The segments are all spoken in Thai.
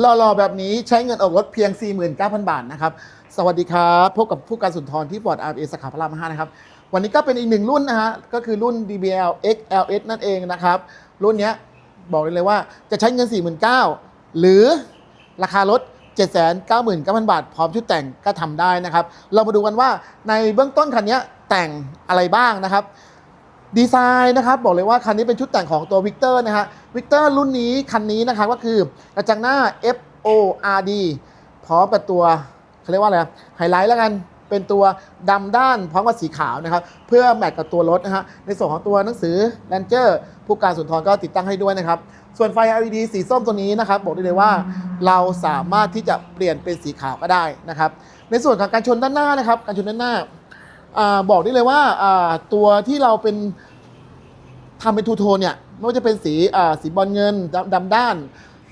หล่อๆแบบนี้ใช้เงินออกรถเพียง 49,000 บาทนะครับ สวัสดีครับพบกับผู้การสุนทรที่ฟอร์ดอาร์เอสาขาพระราม5นะครับ วันนี้ก็เป็นอีกหนึ่งรุ่นนะฮะ ก็คือรุ่น DBL XLS นั่นเองนะครับ รุ่นนี้บอกเลยว่าจะใช้เงิน 49,000 หรือราคารถ 799,000 บาท พร้อมชุดแต่งก็ทำได้นะครับ เรามาดูกันว่าในเบื้องต้นคันนี้แต่งอะไรบ้างนะครับ ดีไซน์นะครับบอกเลยว่าคันนี้เป็นชุดแต่งของตัววิกเตอร์นะฮะวิกเตอร์รุ่นนี้คันนี้นะครับก็คือกระจังหน้า F O R D พร้อมกับตัวเขาเรียกว่าอะไรไฮไลท์แล้วกันเป็นตัวดำด้านพร้อมกับสีขาวนะครับ เพื่อแมทกับตัวรถนะฮะในส่วนของตัวหนังสือ Ranger ผู้การสุนทรก็ติดตั้งให้ด้วยนะครับ ส่วนไฟ LED สีส้มตัวนี้นะครับ บอกได้เลยว่าเราสามารถที่จะเปลี่ยนเป็นสีขาวก็ได้นะครับ ในส่วนของการชนด้านหน้านะครับ การชนด้านหน้า บอกได้เลยว่าตัวที่เราเป็นทำเป็นทูโทนเนี่ยไม่ว่าจะเป็นสีสีบอลเงินดำดำด้าน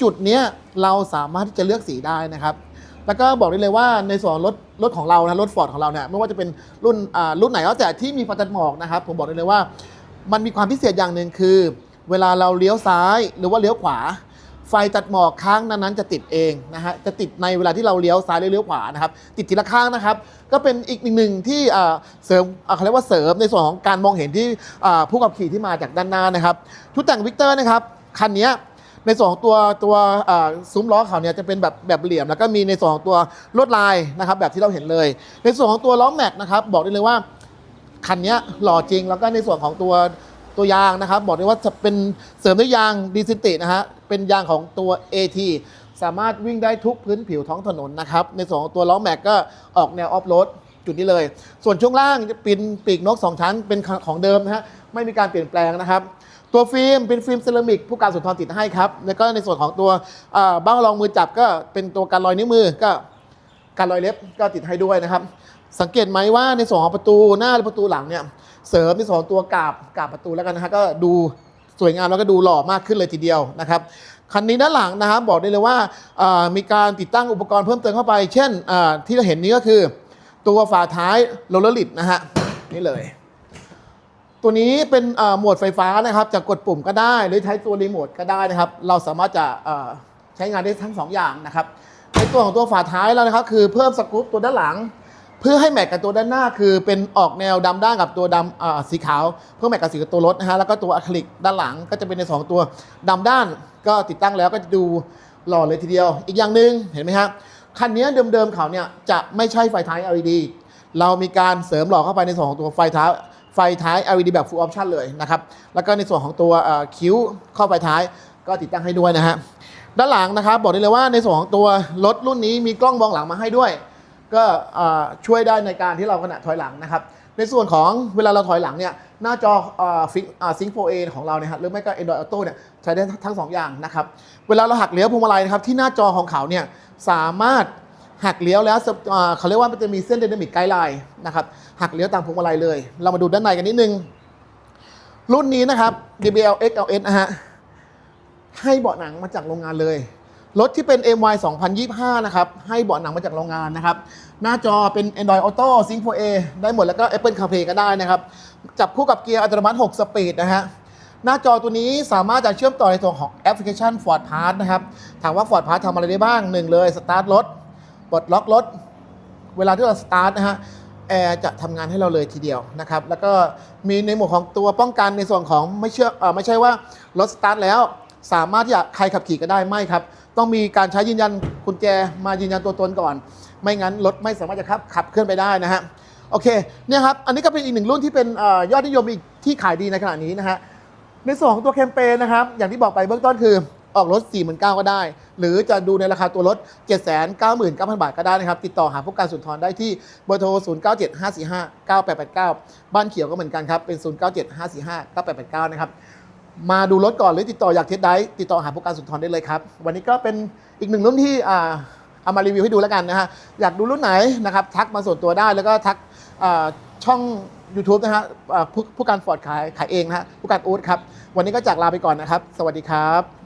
จุดเนี้ยเราสามารถที่จะเลือกสีได้นะครับ แล้วก็บอกได้เลยว่าในส่วนรถรถของเรานะรถฟอร์ดของเราเนี่ยไม่ว่าจะเป็นรุ่นรุ่นไหนก็แต่ที่มีไฟตัดหมอกนะครับ ผมบอกได้เลยว่า มันมีความพิเศษอย่างหนึ่งคือ เวลาเราเลี้ยวซ้ายหรือว่าเลี้ยวขวา ไฟตัดหมอกข้างนั้นๆจะติดเองนะฮะจะติดในเวลาที่เราเลี้ยวซ้ายหรือเลี้ยวขวานะครับติดทีละข้างนะครับ ก็เป็นอีกหนึ่งที่เสริมเขาเรียกว่าเสริมในส่วนของการมองเห็นที่ผู้ขับขี่ที่มาจากด้านหน้านะครับชุดแต่งวิกเตอร์นะครับคันนี้ในส่วนของตัวตัวซุ้มล้อเขาเนี่ยจะเป็นแบบแบบเหลี่ยม แล้วก็มีในส่วนของตัวลวดลายนะครับ แบบที่เราเห็นเลย ในส่วนของตัวล้อแม็กนะครับ บอกได้เลยว่าคันนี้หล่อจริงแล้วก็ในส่วนของตัวตัวยางนะครับ บอกได้ว่าจะเป็นเสริมด้วยยางดีซิตินะฮะ เป็นยางของตัว AT สามารถวิ่งได้ทุกพื้นผิวท้องถนนนะครับในส่วนของตัวล้อแม็กก็ออกแนวออฟโรดจุดนี้เลย ส่วนช่วงล่างจะเป็นปีกนก 2 ชั้นเป็นของเดิมนะฮะไม่มีการเปลี่ยนแปลงนะครับ ตัวฟิล์มเป็นฟิล์มเซรามิกผู้การสุนทรติดให้ครับ แล้วก็ในส่วนของตัวบ้างรองมือจับก็เป็นตัวการรอยนิ้วมือก็การรอยเล็บก็ติดให้ด้วยนะครับ สังเกตไหมว่าในส่วนของประตูหน้าและประตูหลังเนี่ยเสริมในส่วนของตัวกาบกาบประตูแล้วกันนะฮะก็ดู สวยงามแล้วก็ดูหล่อมากขึ้นเลยทีเดียวนะครับคันนี้ด้านหลังนะครับบอกได้เลยว่ามีการติดตั้งอุปกรณ์เพิ่มเติมเข้าไป เช่นที่เราเห็นนี้ก็คือ ตัวฝาท้ายโรลเลอร์ลิดนะฮะนี่เลย ตัวนี้เป็นโหมดไฟฟ้านะครับจะกดปุ่มก็ได้หรือใช้ตัวรีโมทก็ได้นะครับ เราสามารถจะใช้งานได้ทั้งสองอย่างนะครับในตัวของตัวฝาท้ายแล้วนะครับ คือเพิ่มสกรูปตัวด้านหลัง เพื่อให้แมทกับตัวด้านหน้าคือเป็นออกแนวดำด้านกับตัวดำสีขาว เพื่อแมทกับสีกับตัวรถนะฮะแล้วก็ตัวอะคริลิกด้านหลังก็จะเป็นในสองตัวดำด้านก็ติดตั้งแล้วก็จะดูหล่อเลยทีเดียว อีกอย่างหนึ่งเห็นไหมครับคันนี้เดิมๆเขาเนี่ยจะไม่ใช่ไฟท้าย LED เรามีการเสริมหล่อเข้าไปในส่วนของตัวไฟท้ายไฟท้าย LED แบบ full option เลยนะครับ แล้วก็ในส่วนของตัวคิ้วเข้าไฟท้ายก็ติดตั้งให้ด้วยนะฮะ ด้านหลังนะครับ บอกได้เลยว่าในส่วนของตัวรถรุ่นนี้มีกล้องมองหลังมาให้ด้วย ก็ช่วยได้ในการที่เราขณะถอยหลังนะครับ ในส่วนของเวลาเราถอยหลังเนี่ยหน้าจอฟิงซิงโฟเอของเราเนี่ยฮะหรือไม่ก็ Android Auto เนี่ยใช้ได้ทั้งสองอย่างนะครับ เวลาเราหักเลี้ยวพวงมาลัยนะครับที่หน้าจอของเขาเนี่ยสามารถหักเลี้ยวแล้วเขาเรียกว่ามันจะมีเส้นไดนามิกไกด์ไลน์นะครับหักเลี้ยวตามพวงมาลัยเลย เรามาดูด้านในกันนิดนึง รุ่นนี้นะครับ DBL XLS นะฮะให้เบาะหนังมาจากโรงงานเลย รถที่เป็น MY 2025 นะครับ ให้เบาะหนังมาจากโรงงานนะครับ หน้าจอเป็น Android Auto Sync 4A ได้หมดแล้วก็ Apple CarPlay ก็ได้นะครับ จับคู่กับเกียร์อัตโนมัติ 6 สปีดนะฮะ หน้าจอตัวนี้สามารถจะเชื่อมต่อในตัวของแอปพลิเคชัน Ford Pass นะครับ ถามว่า Ford Pass ทำอะไรได้บ้างหนึ่งเลย สตาร์ทรถ ปลดล็อกรถ เวลาที่เราสตาร์ทนะฮะแอร์จะทำงานให้เราเลยทีเดียวนะครับ แล้วก็มีในหมวดของตัวป้องกันในส่วนของไม่เชื่ออไม่ใช่ว่ารถสตาร์ทแล้ว สามารถที่จะใครขับขี่ก็ได้ไม่ครับ ต้องมีการใช้ยืนยันกุญแจมายืนยันตัวตนก่อน ไม่งั้นรถไม่สามารถจะขับขับเคลื่อนไปได้นะฮะโอเคเนี่ยครับอันนี้ก็เป็นอีกหนึ่งรุ่นที่เป็นอยอดนิยมอีกที่ขายดีในขณะนี้นะฮะในส่วนของตัวแคมเปญนะครับ อย่างที่บอกไปเบื้องต้นคือออกรถ 4 9 0 0 0ก็ได้ หรือจะดูในราคาตัวรถ 799,000 บาทก็ได้นะครับ ติดต่อหาผู้การสุนทรได้ที่เบอร์โทร 0975459889 บ้านเขียวก็เหมือนกันครับ เป็น 0975459889 นะครับ มาดูรถก่อนหรือติดต่ออยากเทสได้ติดต่อหาผู้การสุนทรได้เลยครับ วันนี้ก็เป็นอีกหนึ่งรุ่นที่เอามารีวิวให้ดูแล้วกันนะฮะอยากดูรุ่นไหนนะครับทักมาส่วนตัวได้แล้วก็ทักช่อง YouTube นะฮะผู้ผู้การฟอร์ดขายขายเองนะฮะผู้การอู๊ดครับ วันนี้ก็จากลาไปก่อนนะครับ สวัสดีครับ